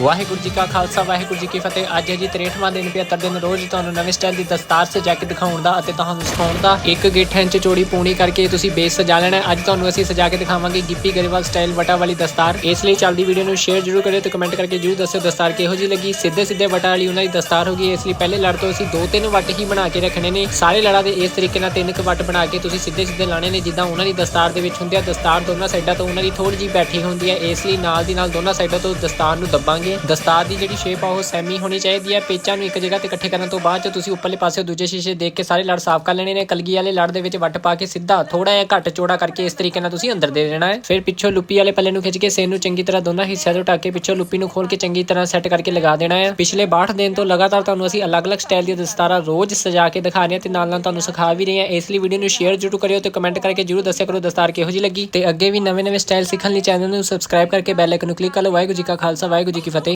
ਵਾਹਿਗੁਰੂ ਜੀ ਕਾ ਖਾਲਸਾ, ਵਾਹਿਗੁਰੂ ਜੀ ਕੀ ਫਤਿਹ। ਅੱਜ ਹੈ ਜੀ 63ਵਾਂ ਦਿਨ 75 ਦਿਨ। ਰੋਜ਼ ਤੁਹਾਨੂੰ ਨਵੇਂ ਸਟਾਈਲ ਦੀ ਦਸਤਾਰ ਸਜਾ ਕੇ ਦਿਖਾਉਣ ਦਾ ਅਤੇ ਤੁਹਾਨੂੰ ਸਿਖਾਉਣ ਦਾ ਇੱਕ ਗਿੱਠ ਇੰਚ ਚੌੜੀ ਪੂਣੀ ਕਰਕੇ ਤੁਸੀਂ ਬੇਸ ਸਜਾ ਲੈਣਾ ਅੱਜ ਤੁਹਾਨੂੰ ਅਸੀਂ ਸਜਾ ਕੇ ਦਿਖਾਵਾਂਗੇ ਗਿੱਪੀ ਗਰੇਵਾਲ ਸਟਾਈਲ ਵਟਾ ਵਾਲੀ ਦਸਤਾਰ। ਇਸ ਲਈ ਚੱਲਦੀ ਵੀਡੀਓ ਨੂੰ ਸ਼ੇਅਰ ਜ਼ਰੂਰ ਕਰਿਓ ਤੇ ਕਮੈਂਟ ਕਰਕੇ ਜ਼ਰੂਰ ਦੱਸਿਓ ਦਸਤਾਰ ਕਿਹੋ ਜੀ ਲੱਗੀ। ਸਿੱਧੇ ਸਿੱਧੇ ਵਟਾ ਵਾਲੀ ਉਹਨਾਂ ਦੀ ਦਸਤਾਰ ਹੋਗੀ ਇਸ ਲਈ ਪਹਿਲੇ ਲੜ ਤੋਂ ਅਸੀਂ ਦੋ ਤਿੰਨ ਵੱਟ ਹੀ ਬਣਾ ਕੇ ਰੱਖਣੇ ਨੇ। ਸਾਰੇ ਲੜਾਂ ਦੇ ਇਸ ਤਰੀਕੇ ਨਾਲ ਤਿੰਨ ਕੁ ਵੱਟ ਬਣਾ ਕੇ ਤੁਸੀਂ ਸਿੱਧੇ ਸਿੱਧੇ ਲਾਣੇ ਨੇ। ਜਿੱਦਾਂ ਉਹਨਾਂ ਦੀ ਦਸਤਾਰ ਦੇ ਵਿੱਚ ਹੁੰਦੇ ਆ ਦਸਤਾਰ ਦੋਨਾਂ ਸਾਈਡਾਂ ਤੋਂ ਉਹਨਾਂ ਦੀ ਥੋੜੀ ਜਿਹੀ ਬੈਠੀ ਹੁੰਦੀ ਹੈ। ਇਸ ਲਈ ਨਾਲ ਦੀ ਨਾਲ ਦੋਨਾਂ ਸਾਈਡਾਂ ਤੋਂ ਦਸਤਾਰ ਨੂੰ ਦੱਬਾਂਗੇ। ਦਸਤਾਰ ਦੀ ਜਿਹੜੀ ਸ਼ੇਪ ਆ, ਉਹ ਸੈਮੀ ਹੋਣੀ ਚਾਹੀਦੀ ਹੈ। ਪੇਚਾਂ ਨੂੰ ਇੱਕ ਜਗ੍ਹਾ ਤੇ ਇਕੱਠੇ ਕਰਨ ਤੋਂ ਬਾਅਦ ਚ ਤੁਸੀਂ ਉੱਪਰਲੇ ਪਾਸੇ ਦੂਜੇ ਸ਼ੀਸ਼ੇ ਦੇਖ ਕੇ ਸਾਰੇ ਲੜ ਸਾਫ਼ ਕਰ ਲੈਣੇ ਨੇ। ਕਲਗੀ ਵਾਲੇ ਲੜ ਦੇ ਵਿੱਚ ਵੱਟ ਪਾ ਕੇ ਸਿੱਧਾ ਥੋੜਾ ਜਿਹਾ ਘੱਟ ਚੌੜਾ ਕਰਕੇ ਇਸ ਤਰੀਕੇ ਨਾਲ ਤੁਸੀਂ ਅੰਦਰ ਦੇ ਦੇਣਾ ਹੈ। ਫਿਰ ਪਿੱਛੋਂ ਲੁੱਪੀ ਵਾਲੇ ਪੱਲੇ ਨੂੰ ਖਿੱਚ ਕੇ ਸੇਨ ਨੂੰ ਚੰਗੀ ਤਰ੍ਹਾਂ ਦੋਨਾਂ ਹਿੱਸਿਆਂ ਤੋਂ ਢੱਕ ਕੇ ਪਿੱਛੋਂ ਲੁੱਪੀ ਨੂੰ ਖੋਲ ਕੇ ਚੰਗੀ ਤਰ੍ਹਾਂ ਸੈੱਟ ਕਰਕੇ ਲਗਾ ਦੇਣਾ ਹੈ। ਪਿਛਲੇ 62 ਦਿਨ ਤੋਂ ਲਗਾਤਾਰ ਤੁਹਾਨੂੰ ਅਸੀਂ ਅਲੱਗ-ਅਲੱਗ ਸਟਾਈਲ ਦੀਆਂ ਦਸਤਾਰਾਂ ਰੋਜ਼ ਸਜਾ ਕੇ ਦਿਖਾ ਰਹੇ ਹਾਂ ਤੇ ਨਾਲ-ਨਾਲ ਤੁਹਾਨੂੰ ਸਿਖਾ ਵੀ ਰਹੇ ਹਾਂ। ਇਸ ਲਈ ਵੀਡੀਓ ਨੂੰ ਸ਼ੇਅਰ ਜ਼ਰੂਰ ਕਰਿਓ ਤੇ ਕਮੈਂਟ ਕਰਕੇ ਜ਼ਰੂਰ ਦੱਸਿਆ ਕਰੋ ਦਸਤਾਰ ਕਿਹੋ ਜਿਹੀ ਲੱਗੀ। ਤੇ ਅੱਗੇ ਵੀ ਨਵੇਂ-ਨਵੇਂ ਸਟਾਈਲ ਸਿੱਖਣ ਲਈ ਚੈਨਲ ਨੂੰ ਸਬਸਕ੍ਰਾਈਬ ਕਰਕੇ ਬੈਲ ਆਈਕਨ ਨੂੰ ਕਲਿੱਕ ਕਰ ਲਓ। ਵਾਹਿਗੁਰੂ ਜੀ ਕਾ ਖਾਲਸਾ, ਵਾਹਿਗੁਰੂ ਜੀ ਕੀ